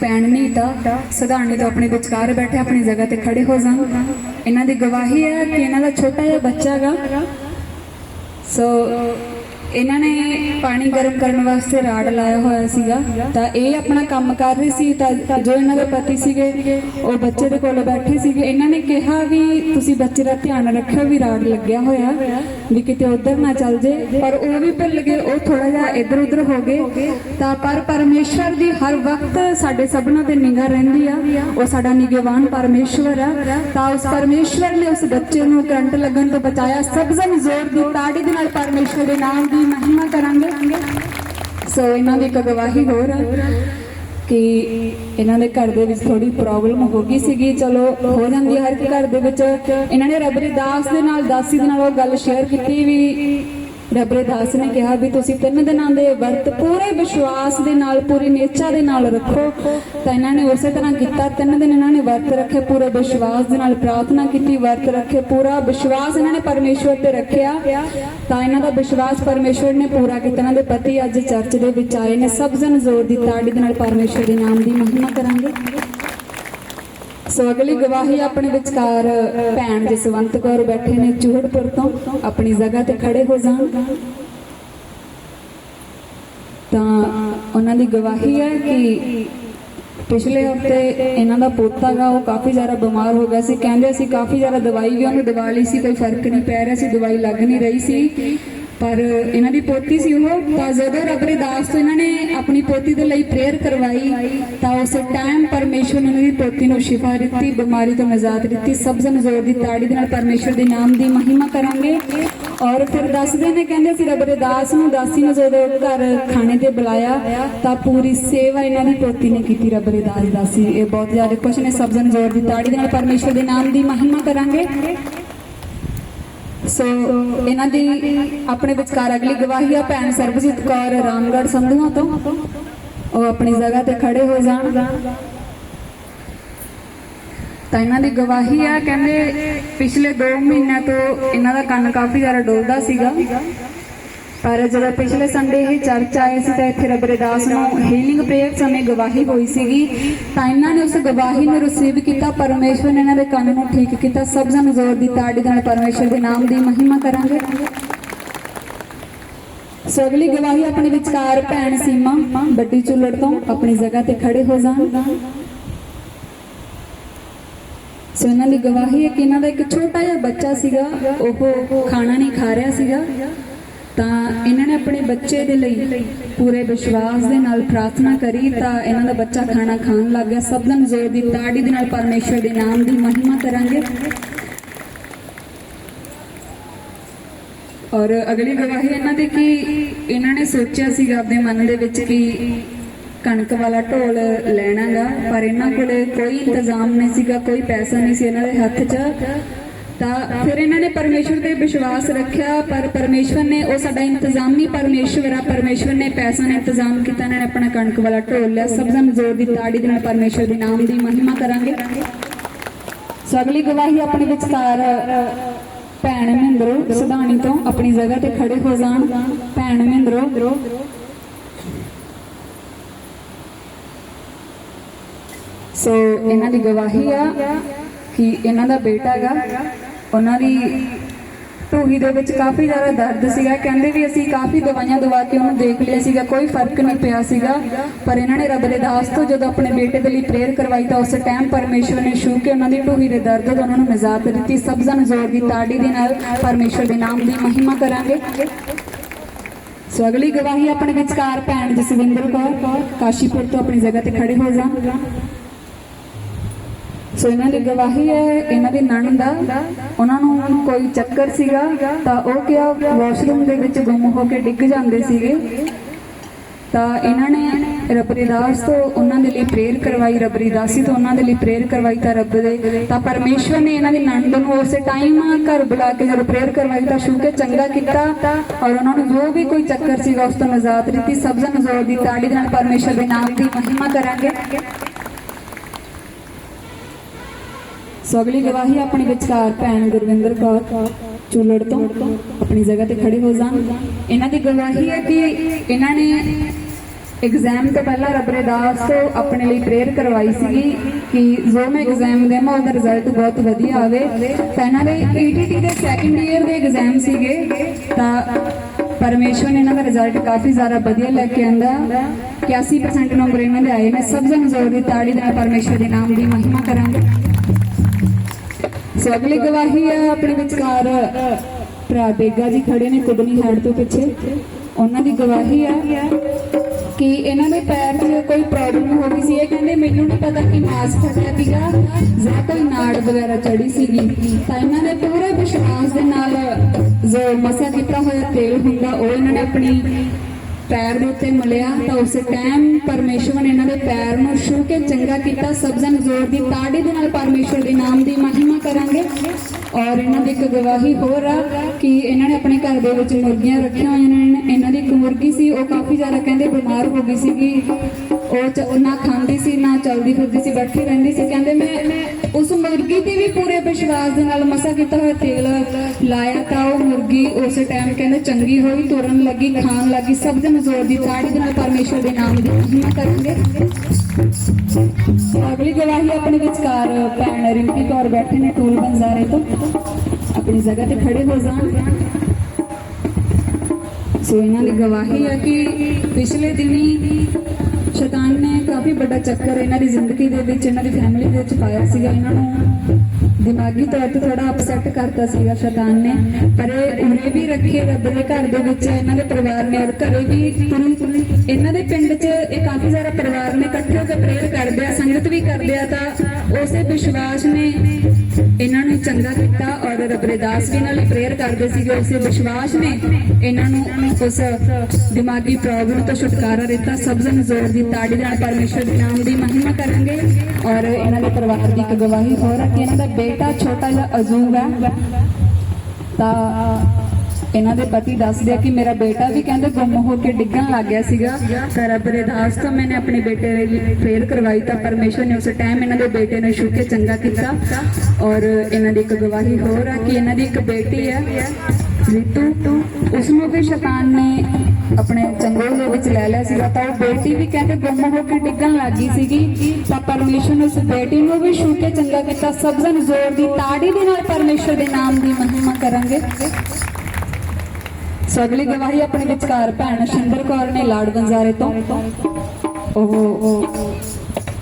ਭੈਣ ਨੀਤਾ ਸਧਾਰਨੀ ਤੋਂ ਆਪਣੇ ਵਿਚਕਾਰ ਬੈਠੇ, ਆਪਣੀ ਜਗ੍ਹਾ ਤੇ ਖੜੇ ਹੋ ਜਾਣ। ਇਹਨਾਂ ਦੀ ਗਵਾਹੀ ਹੈ ਕਿ ਇਹਨਾਂ ਦਾ ਛੋਟਾ ਜਿਹਾ ਬੱਚਾ ਗਾ। ਸੋ ਇਹਨਾਂ ਨੇ ਪਾਣੀ ਗਰਮ ਕਰਨ ਵਾਸਤੇ ਰਾੜ ਲਾਇਆ ਹੋਇਆ ਸੀਗਾ। ਤਾਂ ਇਹ ਆਪਣਾ ਕੰਮ ਕਰ ਰਹੇ ਸੀ। ਤਾਂ ਜੋ ਇਹਨਾਂ ਦੇ ਪਤੀ ਸੀਗੇ, ਉਹ ਬੱਚੇ ਦੇ ਕੋਲ ਬੈਠੇ ਸੀਗੇ। ਇਹਨਾਂ ਨੇ ਕਿਹਾ ਵੀ ਤੁਸੀਂ ਬੱਚੇ ਦਾ ਧਿਆਨ ਰੱਖਿਓ ਵੀ ਰਾੜ ਲੱਗਿਆ ਹੋਇਆ, ਵੀ ਕਿਤੇ ਉਧਰ ਨਾ ਚੱਲ ਜੇ। ਪਰ ਉਹ ਵੀ ਭੁੱਲ ਗਏ, ਉਹ ਥੋੜਾ ਜਿਹਾ ਇੱਧਰ ਉੱਧਰ ਹੋ ਗਏ। ਤਾਂ ਪਰ ਪਰਮੇਸ਼ਵਰ ਦੀ ਹਰ ਵਕਤ ਸਾਡੇ ਸਭਨਾਂ ਤੇ ਨਿਗਾਹ ਰਹਿੰਦੀ ਆ। ਉਹ ਸਾਡਾ ਨਿਗਹਵਾਨ ਪਰਮੇਸ਼ਵਰ ਆ। ਤਾਂ ਉਸ ਪਰਮੇਸ਼ਵਰ ਨੇ ਉਸ ਬੱਚੇ ਨੂੰ ਕਰੰਟ ਲੱਗਣ ਤੋਂ ਬਚਾਇਆ। ਸਭ ਜਨ ਜ਼ੋਰ ਦੀ ਤਾੜੀ ਦੇ ਨਾਲ ਪਰਮੇਸ਼ਵਰ ਦੇ ਨਾਮ ਦੀ ਮਹਿਮਾ ਕਰਾਂਗੇ। ਸੋ ਇਹਨਾਂ ਦੀ ਇੱਕ ਗਵਾਹੀ ਹੋਰ ਕਿ ਇਹਨਾਂ ਦੇ ਘਰ ਦੇ ਵਿੱਚ ਥੋੜੀ ਪ੍ਰੋਬਲਮ ਹੋ ਗਈ ਸੀਗੀ। ਚਲੋ, ਹੋ ਜਾਂਦੀ ਹਰ ਇੱਕ ਘਰ ਦੇ ਵਿੱਚ। ਇਹਨਾਂ ਨੇ ਰੱਬ ਦੇ ਦਾਸ ਦੇ ਨਾਲ, ਦਾਸੀ ਦੇ ਨਾਲ ਉਹ ਗੱਲ ਸ਼ੇਅਰ ਕੀਤੀ ਵੀ ਰੱਬ ਦਾਸ ਨੇ ਕਿਹਾ ਵੀ ਤੁਸੀਂ ਤਿੰਨ ਦਿਨਾਂ ਦੇ ਵਰਤ ਪੂਰੇ ਵਿਸ਼ਵਾਸ ਦੇ ਨਾਲ, ਪੂਰੀ ਨਿਸ਼ਚਾ ਦੇ ਨਾਲ ਰੱਖੋ। ਤਾਂ ਇਹਨਾਂ ਨੇ ਉਸੇ ਤਰ੍ਹਾਂ ਕੀਤਾ। ਤਿੰਨ ਦਿਨ ਇਹਨਾਂ ਨੇ ਵਰਤ ਰੱਖੇ, ਪੂਰੇ ਵਿਸ਼ਵਾਸ ਦੇ ਨਾਲ ਪ੍ਰਾਰਥਨਾ ਕੀਤੀ, ਵਰਤ ਰੱਖੇ, ਪੂਰਾ ਵਿਸ਼ਵਾਸ ਇਹਨਾਂ ਨੇ ਪਰਮੇਸ਼ਵਰ ਤੇ ਰੱਖਿਆ। ਤਾਂ ਇਹਨਾਂ ਦਾ ਵਿਸ਼ਵਾਸ ਪਰਮੇਸ਼ਵਰ ਨੇ ਪੂਰਾ ਕੀਤਾ। ਇਹਨਾਂ ਦੇ ਪਤੀ ਅੱਜ ਚਰਚ ਦੇ ਵਿੱਚ ਆਏ ਨੇ। ਸਭ ਜਨ ਜ਼ੋਰ ਦੀ ਤਾੜੀ ਦੇ ਨਾਲ ਪਰਮੇਸ਼ਵਰ ਦੇ ਨਾਮ ਦੀ ਮਹਿਮਾ ਕਰਾਂਗੇ। ਸੋ ਅਗਲੀ ਗਵਾਹੀ ਆਪਣੇ ਵਿਚਕਾਰ ਭੈਣ ਜਸਵੰਤ ਕੌਰ ਬੈਠੇ ਨੇ ਚੂਹੜਪੁਰ ਤੋਂ, ਆਪਣੀ ਜਗ੍ਹਾ ਤੇ ਖੜੇ ਹੋ ਜਾਣ। ਤਾਂ ਉਹਨਾਂ ਦੀ ਗਵਾਹੀ ਹੈ ਕਿ ਪਿਛਲੇ ਹਫ਼ਤੇ ਇਹਨਾਂ ਦਾ ਪੋਤਾ ਗਾ, ਉਹ ਕਾਫੀ ਜ਼ਿਆਦਾ ਬਿਮਾਰ ਹੋ ਗਿਆ ਸੀ। ਕਹਿੰਦੇ ਸੀ ਕਾਫੀ ਜ਼ਿਆਦਾ ਦਵਾਈ ਵੀ ਉਹਨੂੰ ਦਵਾ ਲਈ ਸੀ, ਕੋਈ ਫ਼ਰਕ ਨਹੀਂ ਪੈ ਰਿਹਾ ਸੀ, ਦਵਾਈ ਲੱਗ ਨਹੀਂ ਰਹੀ ਸੀ। ਪਰ ਇਹਨਾਂ ਦੀ ਪੋਤੀ ਸੀ ਉਹ, ਤਾਂ ਜਦੋਂ ਰੱਬ ਦੇ ਦਾਸ ਤੋਂ ਇਹਨਾਂ ਨੇ ਆਪਣੀ ਪੋਤੀ ਦੇ ਲਈ ਪ੍ਰੇਅਰ ਕਰਵਾਈ, ਤਾਂ ਉਸ ਟਾਈਮ ਪਰਮੇਸ਼ਵਰ ਨੇ ਉਹਨਾਂ ਦੀ ਪੋਤੀ ਨੂੰ ਸ਼ਿਫਾ ਦਿੱਤੀ, ਬਿਮਾਰੀ ਤੋਂ ਨਜਾਤ ਦਿੱਤੀ ਸਭ ਜਨ ਜ਼ੋਰ ਦੀ ਤਾੜੀ ਦੇ ਨਾਲ ਪਰਮੇਸ਼ਵਰ ਦੇ ਨਾਮ ਦੀ ਮਹਿਮਾ ਕਰਾਂਗੇ। ਔਰ ਫਿਰ ਦੱਸਦੇ ਨੇ, ਕਹਿੰਦੇ ਸੀ ਰੱਬ ਦੇ ਦਾਸ ਨੂੰ, ਦਾਸੀ ਨੂੰ ਜਦੋਂ ਘਰ ਖਾਣੇ ਤੇ ਬੁਲਾਇਆ, ਤਾਂ ਪੂਰੀ ਸੇਵਾ ਇਹਨਾਂ ਦੀ ਪੋਤੀ ਨੇ ਕੀਤੀ ਰੱਬ ਦੇ ਦਾਸ ਦਾਸੀ ਇਹ ਬਹੁਤ ਜ਼ਿਆਦਾ ਖੁਸ਼ ਨੇ ਸਭ ਜਨ ਜ਼ੋਰ ਦੀ ਤਾੜੀ ਦੇ ਨਾਲ ਪਰਮੇਸ਼ਵਰ ਦੇ ਨਾਮ ਦੀ ਮਹਿਮਾ ਕਰਾਂਗੇ। ਸੋ ਇਹਨਾਂ ਦੀ ਆਪਣੇ ਵਿਚਕਾਰ ਅਗਲੀ ਗਵਾਹੀ ਆ ਭੈਣ ਸਰਬਜੀਤ ਕੌਰ ਰਾਮਗੜ ਸੰਧੂਆਂ ਤੋਂ। ਉਹ ਆਪਣੀ ਜਗ੍ਹਾ ਤੇ ਖੜੇ ਹੋ ਜਾਣ। ਤਾਂ ਇਹਨਾਂ ਦੀ ਗਵਾਹੀ ਆ, ਕਹਿੰਦੇ ਪਿਛਲੇ 2 ਮਹੀਨਿਆਂ ਤੋਂ ਇਹਨਾਂ ਦਾ ਕੰਨ ਕਾਫੀ ਜ਼ਿਆਦਾ ਡੋਲਦਾ ਸੀਗਾ। ਪਰ ਜਦੋਂ ਪਿਛਲੇ ਸੰਡੇ ਇਹ ਚਰਚ ਆਏ ਸੀ ਤਾਂ ਇੱਥੇ ਰੱਬ ਦੇ ਨੂੰ ਹੀਲਿੰਗ ਪ੍ਰੇਅਰ ਸਮੇਂ ਗਵਾਹੀ ਹੋਈ ਸੀਗੀ। ਤਾਂ ਇਹਨਾਂ ਨੇ ਉਸ ਗਵਾਹੀ ਨੂੰ ਰਿਸੀਵ ਕੀਤਾ, ਪਰਮੇਸ਼ਵਰ ਨੇ ਇਹਨਾਂ ਦੇ ਕੰਨ ਨੂੰ ਠੀਕ ਕੀਤਾ, ਸਭ ਜਨ ਜ਼ੋਰ ਦੀ ਤਾੜੀ ਨਾਲ ਪਰਮੇਸ਼ਵਰ ਦੇ ਨਾਮ ਦੀ ਮਹਿਮਾ ਕਰਾਂਗੇ। ਸੋ ਅਗਲੀ ਗਵਾਹੀ ਆਪਣੇ ਵਿਚਕਾਰ ਭੈਣ ਸੀਮਾ, ਵੱਡੀ ਚੁੱਲੜ ਤੋਂ ਆਪਣੀ ਜਗ੍ਹਾ ਤੇ ਖੜੇ ਹੋ ਜਾਣ। ਸੋ ਇਹਨਾਂ ਦੀ ਗਵਾਹੀ ਹੈ ਕਿ ਇਹਨਾਂ ਦਾ ਇੱਕ ਛੋਟਾ ਜਿਹਾ ਬੱਚਾ ਸੀਗਾ, ਉਹ ਖਾਣਾ ਨਹੀਂ ਖਾ ਰਿਹਾ ਸੀਗਾ। ਤਾਂ ਇਹਨਾਂ ਨੇ ਆਪਣੇ ਬੱਚੇ ਦੇ ਲਈ ਪੂਰੇ ਵਿਸ਼ਵਾਸ ਦੇ ਨਾਲ ਪ੍ਰਾਰਥਨਾ ਕਰੀ ਤਾਂ ਇਹਨਾਂ ਦਾ ਬੱਚਾ ਖਾਣਾ ਖਾਣ ਲੱਗ ਗਿਆ। ਸਭ ਨੂੰ ਜ਼ੋਰ ਦੀ ਤਾੜੀ ਦੇ ਨਾਲ ਪਰਮੇਸ਼ਵਰ ਦੇ ਨਾਮ ਦੀ ਮਹਿਮਾ ਕਰਾਂਗੇ। ਔਰ ਅਗਲੀ ਗਵਾਹੀ ਇਹਨਾਂ ਦੀ ਕਿ ਇਹਨਾਂ ਨੇ ਸੋਚਿਆ ਸੀਗਾ ਆਪਣੇ ਮਨ ਦੇ ਵਿੱਚ ਕਿ ਕਣਕ ਵਾਲਾ ਢੋਲ ਲੈਣਾਗਾ, ਪਰ ਇਹਨਾਂ ਕੋਲੇ ਕੋਈ ਇੰਤਜ਼ਾਮ ਨਹੀਂ ਸੀਗਾ, ਕੋਈ ਪੈਸਾ ਨਹੀਂ ਸੀ ਇਹਨਾਂ ਦੇ ਹੱਥ 'ਚ। ਤਾਂ ਫਿਰ ਇਹਨਾਂ ਨੇ ਪਰਮੇਸ਼ਵਰ ਤੇ ਵਿਸ਼ਵਾਸ ਰੱਖਿਆ, ਪਰ ਪਰਮੇਸ਼ਵਰ ਨੇ ਉਹ ਸਾਡਾ ਇੰਤਜ਼ਾਮੀ ਪਰਮੇਸ਼ਵਰ, ਆ ਪਰਮੇਸ਼ਵਰ ਨੇ ਪੈਸਾ ਨੇ ਇੰਤਜ਼ਾਮ ਕੀਤਾ, ਇਹਨਾਂ ਨੇ ਆਪਣਾ ਕਣਕ ਵਾਲਾ ਢੋਲ ਲਿਆ। ਸਭ ਜਨ ਜ਼ੋਰ ਦੀ ਤਾੜੀ ਦੇ ਨਾਲ ਪਰਮੇਸ਼ਵਰ ਦੇ ਨਾਮ ਦੀ ਮਹਿਮਾ ਕਰਾਂਗੇ। ਸੋ ਅਗਲੀ ਗਵਾਹੀ ਆਪਣੇ ਵਿਚਕਾਰ, ਭੈਣ ਮਹਿੰਦਰੋ ਸਦਾਣੀ ਤੋਂ ਆਪਣੀ ਜਗ੍ਹਾ ਤੇ ਖੜੇ ਹੋ ਜਾਣ। ਭੈਣ ਮਹਿੰਦਰੋ। ਸੋ ਇਹਨਾਂ ਦੀ ਗਵਾਹੀ ਆ ਕਿ ਇਹਨਾਂ ਦਾ ਬੇਟਾ ਹੈਗਾ। ਉਹਨਾਂ ਦੀ ਢੂਹੀ ਦੇ ਵਿੱਚ ਕਾਫੀ ਜ਼ਿਆਦਾ ਦਰਦ ਸੀਗਾ। ਕਹਿੰਦੇ ਵੀ ਅਸੀਂ ਕਾਫੀ ਦਵਾਈਆਂ ਦਵਾ ਕੇ ਉਹਨੂੰ ਦੇਖ ਲਿਆ ਸੀਗਾ। ਕੋਈ ਫ਼ਰਕ ਨਹੀਂ ਪਿਆ ਸੀਗਾ। ਪਰ ਇਹਨਾਂ ਨੇ ਰੱਬ ਦੇ ਦਾਸ ਤੋਂ ਜਦੋਂ ਆਪਣੇ ਬੇਟੇ ਦੇ ਲਈ ਪ੍ਰੇਅਰ ਕਰਵਾਈ ਤਾਂ ਉਸ ਟਾਈਮ ਪਰਮੇਸ਼ਵਰ ਨੇ ਛੂ ਕੇ ਉਹਨਾਂ ਦੀ ਟੂਹੀ ਦੇ ਦਰਦ ਤੋਂ ਉਹਨਾਂ ਨੂੰ ਨਿਜਾਤ ਦਿੱਤੀ। ਸਭ ਜ਼ੋਰ ਦੀ ਤਾੜੀ ਦੇ ਨਾਲ ਪਰਮੇਸ਼ਵਰ ਦੇ ਨਾਮ ਦੀ ਮਹਿਮਾ ਕਰਾਂਗੇ। ਸੋ ਅਗਲੀ ਗਵਾਹੀ ਆਪਣੇ ਵਿਚਕਾਰ ਭੈਣ ਜਸਵਿੰਦਰ ਕੌਰ। ਕਾਸ਼ੀਪੁਰ ਤੋਂ ਆਪਣੀ ਜਗ੍ਹਾ ਤੇ ਖੜੇ ਹੋ ਜਾਣ। ਸੋ ਇਹਨਾਂ ਦੀ ਗਵਾਹੀ ਹੈ, ਇਹਨਾਂ ਦੀ ਨਣਦ ਦਾ। ਉਹਨਾਂ ਨੂੰ ਕੋਈ ਚੱਕਰ ਸੀਗਾ, ਤਾਂ ਉਹ ਕਿਹਾ ਵਾਸ਼ਰੂਮ ਦੇ ਵਿੱਚ ਗੁੰਮ ਹੋ ਕੇ ਡਿੱਗ ਜਾਂਦੇ ਸੀਗੇ। ਤਾਂ ਇਹਨਾਂ ਨੇ ਰੱਬਰੀਦਾਸ ਤੋਂ ਉਹਨਾਂ ਦੇ ਲਈ ਪ੍ਰੇਅਰ ਕਰਵਾਈ ਰੱਬਰੀਦਾਸੀ ਤੋਂ ਉਹਨਾਂ ਦੇ ਲਈ ਪ੍ਰੇਅਰ ਕਰਵਾਈ ਤਾਂ ਰੱਬ ਦੇ। ਤਾਂ ਪਰਮੇਸ਼ਵਰ ਨੇ ਇਹਨਾਂ ਦੀ ਨਣਦ ਨੂੰ ਉਸੇ ਟਾਈਮ ਘਰ ਬੁਲਾ ਕੇ ਜਦੋਂ ਪ੍ਰੇਅਰ ਕਰਵਾਈ ਤਾਂ ਛੂ ਕੇ ਚੰਗਾ ਕੀਤਾ। ਔਰ ਉਹਨਾਂ ਨੂੰ ਜੋ ਵੀ ਕੋਈ ਚੱਕਰ ਸੀਗਾ, ਉਸ ਤੋਂ ਨਜ਼ਾਤ ਦਿੱਤੀ। ਸਭ ਜਨ ਦੀ ਤਾੜੀ ਨਾਲ ਪਰਮੇਸ਼ਵਰ ਦੇ ਨਾਮ ਦੀ ਮਹਿਮਾ ਕਰਾਂਗੇ। ਸੋ ਅਗਲੀ ਗਵਾਹੀ ਆਪਣੀ ਵਿਚਕਾਰ ਭੈਣ ਗੁਰਵਿੰਦਰ ਕੌਰ ਚੂਲੜ ਤੋਂ ਆਪਣੀ ਜਗ੍ਹਾ ਤੇ ਖੜੇ ਹੋ ਜਾਣ। ਇਹਨਾਂ ਦੀ ਗਵਾਹੀ ਹੈ ਕਿ ਇਹਨਾਂ ਨੇ ਐਗਜ਼ਾਮ ਤੋਂ ਪਹਿਲਾਂ ਰਬਰੇ ਦਾਸ ਤੋਂ ਆਪਣੇ ਲਈ ਪ੍ਰੇਅਰ ਕਰਵਾਈ ਸੀਗੀ ਕਿ ਜੋ ਮੈਂ ਐਗਜ਼ਾਮ ਦੇਵਾਂ, ਉਹਦਾ ਰਿਜ਼ਲਟ ਬਹੁਤ ਵਧੀਆ ਆਵੇ। ਤਾਂ ਇਹਨਾਂ ਦੇ ETT ਦੇ ਸੈਕੰਡ ਈਅਰ ਦੇ ਐਗਜ਼ਾਮ ਸੀਗੇ, ਤਾਂ ਪਰਮੇਸ਼ਵਰ ਨੇ ਇਹਨਾਂ ਦਾ ਰਿਜ਼ਲਟ ਕਾਫੀ ਜ਼ਿਆਦਾ ਵਧੀਆ ਲੈ ਕੇ ਆਂਦਾ। 81% ਨੰਬਰ ਇਹਨਾਂ ਦੇ ਆਏ ਨੇ, ਸਭ ਜਣ ਜ਼ੋਰ ਦੀ ਤਾੜੀ ਦੇ ਨਾਲ ਪਰਮੇਸ਼ਵਰ ਦੇ ਨਾਮ ਦੀ ਮਹਿਮਾ ਕਰਾਂਗੇ। ਸੋ ਅਗਲੀ ਗਵਾਹੀ ਹੈ ਆਪਣੇ ਵਿਚਕਾਰ। ਭਰਾ ਬੇਗਾ ਜੀ ਖੜੇ ਨੇ ਕੁਦਨੀ ਹੈਡ ਤੋਂ ਪਿੱਛੇ। ਉਹਨਾਂ ਦੀ ਗਵਾਹੀ ਆ ਕਿ ਇਹਨਾਂ ਦੇ ਪੈਰ 'ਚ ਕੋਈ ਪ੍ਰੋਬਲਮ ਹੋ ਗਈ ਸੀ। ਇਹ ਕਹਿੰਦੇ, ਮੈਨੂੰ ਨਹੀਂ ਪਤਾ ਕਿ ਮਾਸ ਫਟਿਆ ਸੀਗਾ ਜਾਂ ਕੋਈ ਨਾੜ ਵਗੈਰਾ ਚੜੀ ਸੀਗੀ। ਤਾਂ ਇਹਨਾਂ ਨੇ ਪੂਰੇ ਵਿਸ਼ਵਾਸ ਦੇ ਨਾਲ ਜੋ ਮਸਾ ਕੀਤਾ ਹੋਇਆ ਤੇਲ ਹੁੰਦਾ, ਉਹ ਇਹਨਾਂ ਨੇ ਆਪਣੀ ਪੈਰ ਦੇ ਉੱਤੇ ਮਲਿਆ ਤਾਂ ਉਸੇ ਟਾਈਮ ਪਰਮੇਸ਼ਵਰ ਨੇ ਇਹਨਾਂ ਦੇ ਪੈਰ ਨੂੰ ਛੂ ਕੇ ਚੰਗਾ ਕੀਤਾ। ਸਬਜ਼ਨ ਜ਼ੋਰ ਦੀ ਤਾੜੀ ਦੇ ਨਾਲ ਪਰਮੇਸ਼ਵਰ ਦੇ ਨਾਮ ਦੀ ਮਹਿਮਾ ਕਰਾਂਗੇ। ਔਰ ਇਹਨਾਂ ਦੀ ਇੱਕ ਗਵਾਹੀ ਹੋਰ ਆ ਕਿ ਇਹਨਾਂ ਨੇ ਆਪਣੇ ਘਰ ਦੇ ਵਿੱਚ ਮੁਰਗੀਆਂ ਰੱਖੀਆਂ ਹੋਈਆਂ ਨੇ। ਇਹਨਾਂ ਦੀ ਇੱਕ ਮੁਰਗੀ ਸੀ, ਉਹ ਕਾਫੀ ਜ਼ਿਆਦਾ ਕਹਿੰਦੇ ਬਿਮਾਰ ਹੋ ਗਈ ਸੀਗੀ। ਉਹ ਚ- ਨਾ ਖਾਂਦੀ ਸੀ, ਨਾ ਚਲਦੀ ਫਿਰਦੀ ਸੀ, ਬੈਠੀ ਰਹਿੰਦੀ ਸੀ। ਕਹਿੰਦੇ ਮੈਂ ਉਸ ਮੁਰਗੀ ਤੇ ਵੀ ਪੂਰੇ ਵਿਸ਼ਵਾਸ ਦੇ ਨਾਲ ਮਸਾ ਕੀਤਾ ਹੋਇਆ ਤੇਲ ਲਾਇਆ ਤਾਂ ਉਹ ਮੁਰਗੀ ਉਸੇ ਟਾਈਮ ਕਹਿੰਦੇ ਚੰਗੀ ਹੋਈ, ਤੁਰਨ ਲੱਗੀ, ਖਾਣ ਲੱਗੀ, ਸਭ ਜਨ ਜ਼ੋਰ ਦੀ ਤਾੜੀ ਦੇ ਨਾਲ ਪਰਮੇਸ਼ਵਰ ਦੇ ਨਾਮ ਦੀ ਮਹਿਮਾ ਕਰਾਂਗੇ। ਅਗਲੀ ਗਵਾਹੀ ਆਪਣੇ ਵਿਚਕਾਰ ਭੈਣ ਰਿੰਪੀ ਕੌਰ ਬੈਠੇ ਨੇ ਟੂਲ ਬੰਜ਼ਾਰੇ ਤੋਂ। ਆਪਣੀ ਜਗ੍ਹਾ ਤੇ ਖੜੇ ਹੋ ਜਾਣ। ਸੋ ਇਹਨਾਂ ਦੀ ਗਵਾਹੀ ਹੈ ਕਿ ਪਿਛਲੇ ਦਿਨੀ ਸ਼ੈਤਾਨ ਨੇ ਕਾਫੀ ਵੱਡਾ ਚੱਕਰ ਇਹਨਾਂ ਦੀ ਜ਼ਿੰਦਗੀ ਦੇ ਵਿੱਚ, ਇਹਨਾਂ ਦੀ ਫੈਮਿਲੀ ਦੇ ਵਿੱਚ ਪਾਇਆ ਸੀਗਾ। ਇਹਨਾਂ ਨੂੰ ਦਿਮਾਗੀ ਤੌਰ ਤੇ ਥੋੜਾ ਅਪਸੈਟ ਕਰਤਾ ਸੀਗਾ ਸ਼ੈਤਾਨ ਨੇ। ਪਰ ਇਹ ਉਰੇ ਵੀ ਰੱਖੇ ਰੱਬ ਦੇ ਘਰ ਦੇ ਵਿੱਚ, ਇਹਨਾਂ ਦੇ ਪਰਿਵਾਰ ਨੇ ਔਰ ਘਰੇ ਵੀ ਤੁਰੀ ਇਹਨਾਂ ਦੇ ਪਿੰਡ 'ਚ ਇਹ ਕਾਫੀ ਸਾਰਾ ਪਰਿਵਾਰ ਨੇ ਇਕੱਠੇ ਹੋ ਕੇ ਪ੍ਰੇਅਰ ਕਰਦੇ ਆ, ਸੰਗਤ ਵੀ ਕਰਦੇ ਆ ਤਾਂ ਉਸੇ ਵਿਸ਼ਵਾਸ ਨੇ ਇਹਨਾਂ ਨੂੰ ਚੰਗਾ ਕੀਤਾ ਔਰ ਰਬਰਦਾਸ ਵੀ ਨਾਲ ਪ੍ਰੇਅਰ ਕਰਦੇ ਸੀਗੇ, ਉਸੇ ਵਿਸ਼ਵਾਸ ਨੇ ਇਹਨਾਂ ਨੂੰ ਉਸ ਦਿਮਾਗੀ ਪ੍ਰੋਬਲਮ ਤੋਂ ਛੁਟਕਾਰਾ ਦਿੱਤਾ। ਸਭ ਜਨ ਜ਼ੋਰ ਦੀ ਤਾੜੀ ਨਾਲ ਪਰਮੇਸ਼ਰ ਦੇ ਨਾਮ ਦੀ ਮਹਿਮਾ ਕਰਾਂਗੇ ਔਰ ਇਹਨਾਂ ਦੇ ਪਰਿਵਾਰ ਦੀ ਇੱਕ ਗਵਾਹੀ ਹੋਰ ਹੈ ਕਿ ਇਹਨਾਂ ਦਾ ਬੇਟਾ ਛੋਟਾ ਜਿਹਾ ਅਜ਼ੂਬ ਹੈ। ਤਾਂ ਇਹਨਾਂ ਦੇ ਪਤੀ ਦੱਸਦੇ ਆ ਕਿ ਮੇਰਾ ਬੇਟਾ ਵੀ ਕਹਿੰਦੇ ਗੁੰਮ ਹੋ ਕੇ ਡਿੱਗਣ ਲੱਗ ਗਿਆ ਸੀਗਾ। ਤਾਂ ਰੱਬ ਦੇ ਦਾਸ ਆਪਣੇ ਬੇਟੇ ਲਈ ਫੇਰ ਕਰਵਾਈ ਤਾਂ ਪਰਮੇਸ਼ਵਰ ਨੇ ਉਸ ਟਾਈਮ ਇਹਨਾਂ ਦੇ ਬੇਟੇ ਨੂੰ ਛੂ ਚੰਗਾ ਕੀਤਾ। ਔਰ ਇਹਨਾਂ ਦੀ ਇੱਕ ਗਵਾਹੀ ਹੋਰ ਆ ਕਿ ਇਹਨਾਂ ਦੀ ਇੱਕ ਬੇਟੀ ਹੈ ਰਿਤੂ। ਉਸ ਨੂੰ ਵੀ ਸ਼ੈਤਾਨ ਨੇ ਆਪਣੇ ਚੰਗੋਲ ਦੇ ਵਿੱਚ ਲੈ ਲਿਆ ਸੀਗਾ। ਤਾਂ ਉਹ ਬੇਟੀ ਵੀ ਕਹਿੰਦੇ ਗੁੰਮ ਹੋ ਕੇ ਡਿੱਗਣ ਲੱਗੀ ਸੀਗੀ। ਤਾਂ ਪਰਮੇਸ਼ਵਰ ਨੇ ਉਸ ਬੇਟੀ ਨੂੰ ਵੀ ਛੂ ਕੇ ਚੰਗਾ ਕੀਤਾ। ਸਬਜ਼ਨ ਜ਼ੋਰ ਦੀ ਤਾੜੀ ਦੇ ਨਾਲ ਪਰਮੇਸ਼ਵਰ ਦੇ ਨਾਮ ਦੀ ਮਹਿਮਾ ਕਰਾਂਗੇ। ਸੋ ਅਗਲੀ ਗਵਾਹੀ ਆਪਣੇ ਵਿਚਕਾਰ ਭੈਣ ਸ਼ਿੰਦਰ ਕੌਰ ਨੇ ਲਾੜ ਬੰਜ਼ਾਰੇ ਤੋਂ। ਉਹ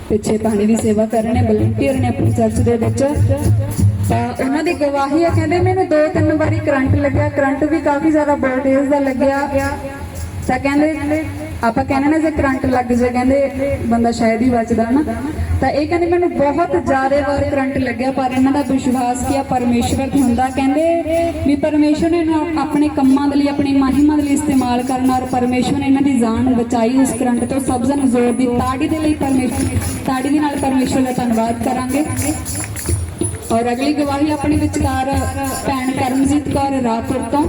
ਪਿੱਛੇ ਪਾਣੀ ਦੀ ਸੇਵਾ ਕਰ ਰਹੇ ਨੇ ਵਲੰਟੀਅਰ ਨੇ ਆਪਣੀ ਚਰਚ ਦੇ ਵਿੱਚ। ਤਾਂ ਉਹਨਾਂ ਦੀ ਗਵਾਹੀ ਆ ਕਹਿੰਦੇ ਮੈਨੂੰ ਦੋ ਤਿੰਨ ਵਾਰੀ ਕਰੰਟ ਲੱਗਿਆ, ਕਰੰਟ ਵੀ ਕਾਫੀ ਜ਼ਿਆਦਾ ਵੋਲਟੇਜ ਦਾ ਲੱਗਿਆ। ਤਾਂ ਕਹਿੰਦੇ, ਆਪਾਂ ਕਹਿੰਦੇ ਨੇ ਜੇ ਕਰੰਟ ਲੱਗ ਜੇ, ਕਹਿੰਦੇ ਬੰਦਾ ਸ਼ਾਇਦ ਹੀ ਬਚਦਾ ਨਾ। ਤਾਂ ਇਹ ਕਹਿੰਦੇ ਮੈਨੂੰ ਬਹੁਤ ਜ਼ਿਆਦਾ ਵਾਰ ਕਰੰਟ ਲੱਗਿਆ, ਪਰ ਇਹਨਾਂ ਦਾ ਵਿਸ਼ਵਾਸ ਕੀ ਆ ਪਰਮੇਸ਼ਵਰ ਤੇ ਹੁੰਦਾ। ਕਹਿੰਦੇ ਵੀ ਪਰਮੇਸ਼ਵਰ ਨੇ ਨਾ ਆਪਣੇ ਕੰਮਾਂ ਦੇ ਲਈ, ਆਪਣੀ ਮਹਿਮਾ ਦੇ ਲਈ ਇਸਤੇਮਾਲ ਕਰਨਾ, ਔਰ ਪਰਮੇਸ਼ਵਰ ਨੇ ਇਹਨਾਂ ਦੀ ਜਾਨ ਬਚਾਈ ਉਸ ਕਰੰਟ ਤੋਂ। ਸਭ ਜਨ ਜ਼ੋਰ ਦੀ ਤਾੜੀ ਦੇ ਲਈ ਪਰਮੇਸ਼ਵਰ ਤਾੜੀ ਦੇ ਨਾਲ ਪਰਮੇਸ਼ਵਰ ਦਾ ਧੰਨਵਾਦ ਕਰਾਂਗੇ। ਔਰ ਅਗਲੀ ਗਵਾਹੀ ਆਪਣੇ ਵਿਚਕਾਰ ਭੈਣ ਕਰਮਜੀਤ ਕੌਰ ਰਾਪੁਰ ਤੋਂ।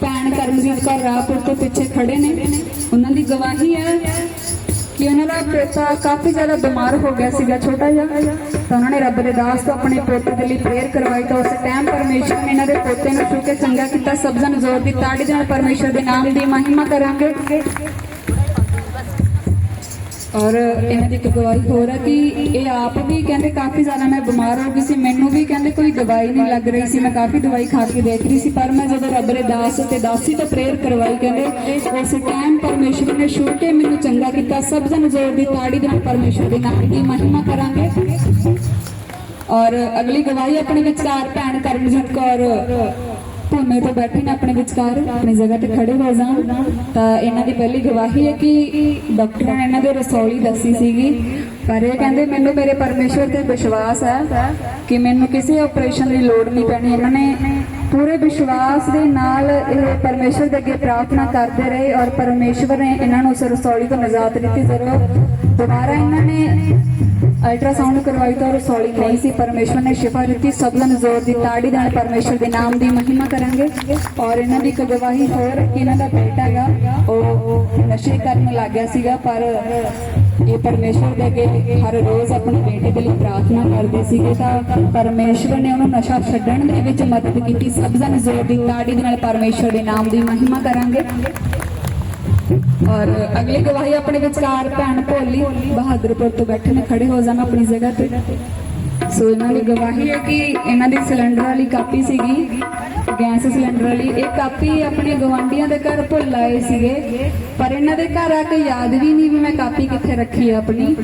ਭੈਣ ਕਰਮਜੀਤ ਕੌਰ ਰਾਪੁਰ ਤੋਂ ਪਿੱਛੇ ਖੜੇ ਨੇ। ਉਹਨਾਂ ਦੀ ਗਵਾਹੀ ਹੈ ਕਿ ਉਹਨਾਂ ਦਾ ਪੋਤਾ ਕਾਫੀ ਜ਼ਿਆਦਾ ਬਿਮਾਰ ਹੋ ਗਿਆ ਸੀਗਾ ਛੋਟਾ ਜਿਹਾ। ਤਾਂ ਉਹਨਾਂ ਨੇ ਰੱਬ ਦੇ ਦਾਸ ਤੋਂ ਆਪਣੇ ਪੋਤੇ ਦੇ ਲਈ ਪ੍ਰੇਅਰ ਕਰਵਾਈ ਤਾਂ ਉਸ ਟਾਈਮ ਪਰਮੇਸ਼ਰ ਨੇ ਇਹਨਾਂ ਦੇ ਪੋਤੇ ਨੂੰ ਛੂ ਕੇ ਚੰਗਾ ਕੀਤਾ। ਸਭ ਜਨ ਜ਼ੋਰ ਦੀ ਤਾੜੀ ਦੇ ਨਾਲ ਪਰਮੇਸ਼ਰ ਦੇ ਨਾਮ ਦੀ ਮਹਿਮਾ ਕਰਾਂਗੇ। ਔਰ ਇਹਨਾਂ ਦੀ ਇੱਕ ਗਵਾਹੀ ਹੋਰ ਹੈ ਕਿ ਇਹ ਆਪ ਵੀ ਕਹਿੰਦੇ ਕਾਫੀ ਜ਼ਿਆਦਾ ਮੈਂ ਬਿਮਾਰ ਹੋ ਗਈ ਸੀ, ਮੈਨੂੰ ਵੀ ਕਹਿੰਦੇ ਕੋਈ ਦਵਾਈ ਨਹੀਂ ਲੱਗ ਰਹੀ ਸੀ, ਮੈਂ ਕਾਫੀ ਦਵਾਈ ਖਾ ਕੇ ਦੇਖ ਰਹੀ ਸੀ, ਪਰ ਮੈਂ ਜਦੋਂ ਰੱਬ ਦੇ ਦਾਸ ਤੇ ਦਾਸੀ ਤੋਂ ਪ੍ਰੇਅਰ ਕਰਵਾਈ ਕਹਿੰਦੇ, ਉਸ ਟਾਈਮ ਪਰਮੇਸ਼ਰ ਨੇ ਛੁੱਟ ਕੇ ਮੈਨੂੰ ਚੰਗਾ ਕੀਤਾ ਸਭ ਜਨ ਜ਼ੋਰ ਦੀ ਤਾੜੀ ਦੇ ਨਾਲ ਪਰਮੇਸ਼ਰ ਦੇ ਨਾਮ ਦੀ ਮਹਿਮਾ ਕਰਾਂਗੇ। ਔਰ ਅਗਲੀ ਗਵਾਹੀ ਆਪਣੇ ਵਿਚਾਰ ਭੈਣ ਕਰਮਜੀਤ ਕੌਰ ਭੂਮੇ ਤੋਂ ਬੈਠੇ ਨੇ ਆਪਣੇ ਵਿਚਕਾਰ, ਆਪਣੀ ਜਗ੍ਹਾ ਤੇ ਖੜੇ ਹੋ ਜਾਣ ਤਾਂ ਇਹਨਾਂ ਦੀ ਪਹਿਲੀ ਗਵਾਹੀ ਹੈ ਕਿ ਡਾਕਟਰਾਂ ਨੇ ਇਹਨਾਂ ਦੇ ਰਸੌਲੀ ਦੱਸੀ ਸੀਗੀ। ਪਰ ਇਹ ਕਹਿੰਦੇ, ਮੈਨੂੰ ਮੇਰੇ ਪਰਮੇਸ਼ਵਰ ਤੇ ਵਿਸ਼ਵਾਸ ਹੈ ਕਿ ਮੈਨੂੰ ਕਿਸੇ ਆਪਰੇਸ਼ਨ ਦੀ ਲੋੜ ਨਹੀਂ ਪੈਣੀ। ਇਹਨਾਂ ਨੇ ਪੂਰੇ ਵਿਸ਼ਵਾਸ ਦੇ ਨਾਲ ਇਹ ਪਰਮੇਸ਼ਵਰ ਦੇ ਅੱਗੇ ਪ੍ਰਾਰਥਨਾ ਕਰਦੇ ਰਹੇ ਔਰ ਪਰਮੇਸ਼ਵਰ ਨੇ ਇਹਨਾਂ ਨੂੰ ਉਸ ਰਸੌਲੀ ਤੋਂ ਨਜਾਤ ਦਿੱਤੀ। ਜਦੋਂ ਦੁਬਾਰਾ ਇਹਨਾਂ ਨੇ ਅਲਟਰਾਸਾਊਂਡ ਕਰਵਾਈ ਤਾਂ ਰਸੌਲੀ ਨਹੀਂ ਸੀ, ਪਰਮੇਸ਼ਵਰ ਨੇ ਸ਼ਿਫਾ ਦਿੱਤੀ ਸਭ ਜਨ ਜ਼ੋਰ ਦੀ ਤਾੜੀ ਨਾਲ ਪਰਮੇਸ਼ਵਰ ਦੇ ਨਾਮ ਦੀ ਮਹਿਮਾ ਕਰਾਂਗੇ। ਔਰ ਇਹਨਾਂ ਦੀ ਇੱਕ ਗਵਾਹੀ ਹੋਰ, ਕਿ ਇਹਨਾਂ ਦਾ ਬੇਟਾ ਹੈਗਾ, ਉਹ ਨਸ਼ੇ ਕਰਨ ਲੱਗ ਗਿਆ ਸੀਗਾ, ਪਰ ਇਹ ਪਰਮੇਸ਼ਵਰ ਦੇ ਅੱਗੇ ਹਰ ਰੋਜ਼ ਆਪਣੇ ਬੇਟੇ ਦੇ ਲਈ ਪ੍ਰਾਰਥਨਾ ਕਰਦੇ ਸੀਗੇ। ਤਾਂ ਪਰਮੇਸ਼ਵਰ ਨੇ ਉਹਨੂੰ ਨਸ਼ਾ ਛੱਡਣ ਦੇ ਵਿੱਚ ਮਦਦ ਕੀਤੀ। ਸਭ ਜਨ ਜ਼ੋਰ ਦੀ ਤਾੜੀ ਦੇ ਨਾਲ ਪਰਮੇਸ਼ਵਰ ਦੇ ਨਾਮ ਦੀ ਮਹਿਮਾ ਕਰਾਂਗੇ। ਔਰ ਅਗਲੀ ਗਵਾਹੀ ਆਪਣੇ ਵਿਚਕਾਰ ਭੈਣ ਭੋਲੀ ਬਹਾਦਰਪੁਰ ਤੋਂ ਬੈਠੇ ਨੇ, ਖੜੇ ਹੋ ਜਾਣਾ ਆਪਣੀ ਜਗ੍ਹਾ ਤੇ। ਸੋ ਇਹਨਾਂ ਦੀ ਗਵਾਹੀ ਹੈ ਕਿ ਇਹਨਾਂ ਦੀ ਸਿਲੰਡਰ ਵਾਲੀ ਕਾਪੀ ਸੀਗੀ, ਗੈਸ ਸਿਲੰਡਰ ਵਾਲੀ। ਇਹ ਕਾਪੀ ਆਪਣੇ ਗਵਾਂਢੀਆਂ ਦੇ ਘਰ ਭੁੱਲ ਆਏ ਸੀਗੇ, ਪਰ ਇਹਨਾਂ ਦੇ ਘਰ ਆ ਕੇ ਯਾਦ ਵੀ ਨਹੀਂ ਵੀ ਮੈਂ ਕਾਪੀ ਕਿੱਥੇ ਰੱਖੀ ਆ ਆਪਣੀ।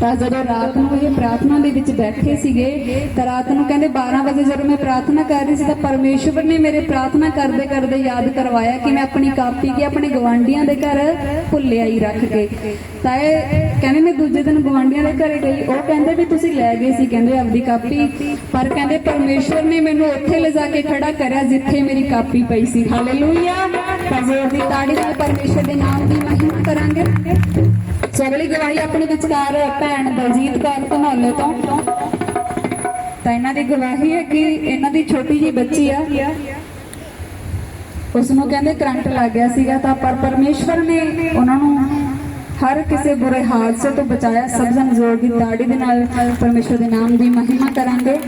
ਤਾਂ ਜਦੋਂ ਰਾਤ ਨੂੰ ਇਹ ਪ੍ਰਾਰਥਨਾ ਦੇ ਵਿੱਚ ਬੈਠੇ ਸੀਗੇ, ਤਾਂ ਰਾਤ ਨੂੰ ਕਹਿੰਦੇ 12 ਵਜੇ ਜਦੋਂ ਮੈਂ ਪ੍ਰਾਰਥਨਾ ਕਰ ਰਹੀ ਸੀ, ਤਾਂ ਪਰਮੇਸ਼ਵਰ ਨੇ ਮੇਰੇ ਪ੍ਰਾਰਥਨਾ ਕਰਦੇ ਕਰਦੇ ਯਾਦ ਕਰਵਾਇਆ ਕਿ ਮੈਂ ਆਪਣੀ ਕਾਪੀ ਕਿ ਆਪਣੇ ਗਵਾਂਢੀਆਂ ਦੇ ਘਰ ਭੁੱਲਿਆ ਹੀ ਰੱਖ ਕੇ। ਤਾਂ ਇਹ ਕਹਿੰਦੇ ਮੈਂ ਦੂਜੇ ਦਿਨ ਗਵਾਂਢੀਆਂ ਦੇ ਘਰੇ ਗਈ, ਉਹ ਕਹਿੰਦੇ ਵੀ ਤੁਸੀਂ ਲੈ ਗਏ ਸੀ, ਕਹਿੰਦੇ ਆਪਦੀ ਕਾਪੀ। ਪਰ ਕਹਿੰਦੇ ਪਰਮੇਸ਼ਵਰ ਨੇ ਮੈਨੂੰ ਉੱਥੇ ਲਿਜਾ ਕੇ ਖੜਾ ਕਰਿਆ ਜਿੱਥੇ ਮੇਰੀ ਕਾਪੀ ਪਈ ਸੀ। ਹਾਲੇਲੂਇਆ ਤਾਂ ਜ਼ੋਰ ਦੀ ਤਾੜੀ ਨਾਲ ਪਰਮੇਸ਼ਵਰ ਦੇ ਨਾਮ ਦੀ ਮਹਿਮਾ ਕਰਾਂਗੇ। ਸੋ ਅਗਲੀ ਗਵਾਹੀ ਆਪਣੇ ਵਿਚਕਾਰ ਭੈਣ ਬਲਜੀਤ ਕੌਰ ਧਨੌਲੇ ਤੋਂ। ਤਾਂ ਇਹਨਾਂ ਦੀ ਗਵਾਹੀ ਹੈ ਕਿ ਇਹਨਾਂ ਦੀ ਛੋਟੀ ਜੀ ਬੱਚੀ ਆ। ਉਸ ਨੂੰ ਕਹਿੰਦੇ ਕਰੰਟ ਲੱਗ ਗਿਆ ਸੀਗਾ ਤਾਂ ਪਰ ਪਰਮੇਸ਼ਵਰ ਨੇ ਉਹਨਾਂ ਨੂੰ ਹਰ ਕਿਸੇ ਬੁਰੇ ਹਾਦਸੇ ਤੋਂ ਬਚਾਇਆ। ਸਭ ਜ਼ੋਰ ਦੀ ਤਾੜੀ ਦੇ ਨਾਲ ਪਰਮੇਸ਼ਵਰ ਦੇ ਨਾਮ ਦੀ ਮਹਿਮਾ ਕਰਾਂਗੇ।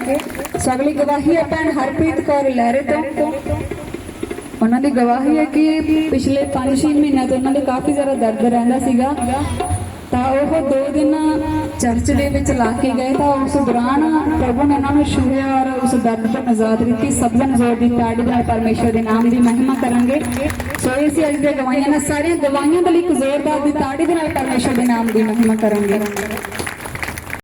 ਸੋ ਅਗਲੀ ਗਵਾਹੀ ਹੈ ਭੈਣ ਹਰਪ੍ਰੀਤ ਕੌਰ ਲਹਿਰੇ ਤੋਂ। ਉਹਨਾਂ ਦੀ ਗਵਾਹੀ ਹੈ ਕਿ ਪਿਛਲੇ 5-6 ਮਹੀਨਿਆਂ ਤੋਂ ਉਹਨਾਂ ਦੇ ਕਾਫੀ ਜ਼ਿਆਦਾ ਦਰਦ ਰਹਿੰਦਾ ਸੀਗਾ। ਤਾਂ ਉਹ ਦੋ ਦਿਨ ਚਰਚ ਦੇ ਵਿੱਚ ਲਾ ਕੇ ਗਏ ਤਾਂ ਉਸ ਦੌਰਾਨ ਪ੍ਰਭੂ ਨੇ ਉਹਨਾਂ ਨੂੰ ਛੂਹਿਆ ਔਰ ਉਸ ਦਰਦ ਤੋਂ ਨਜ਼ਾਤ ਦਿੱਤੀ। ਸਭ ਜ਼ੋਰ ਦੀ ਤਾੜੀ ਨਾਲ ਪਰਮੇਸ਼ਰ ਦੇ ਨਾਮ ਦੀ ਮਹਿਮਾ ਕਰਾਂਗੇ ਸੋ ਇਸ ਅੱਜ ਦੇ ਗਵਾਹੀਆਂ ਨਾਲ ਸਾਰੀਆਂ ਗਵਾਹੀਆਂ ਦੇ ਲਈ ਇੱਕ ਜ਼ੋਰਦਾਰ ਦੀ ਤਾੜੀ ਦੇ ਨਾਲ ਪਰਮੇਸ਼ਰ ਦੇ ਨਾਮ ਦੀ ਮਹਿਮਾ ਕਰਾਂਗੇ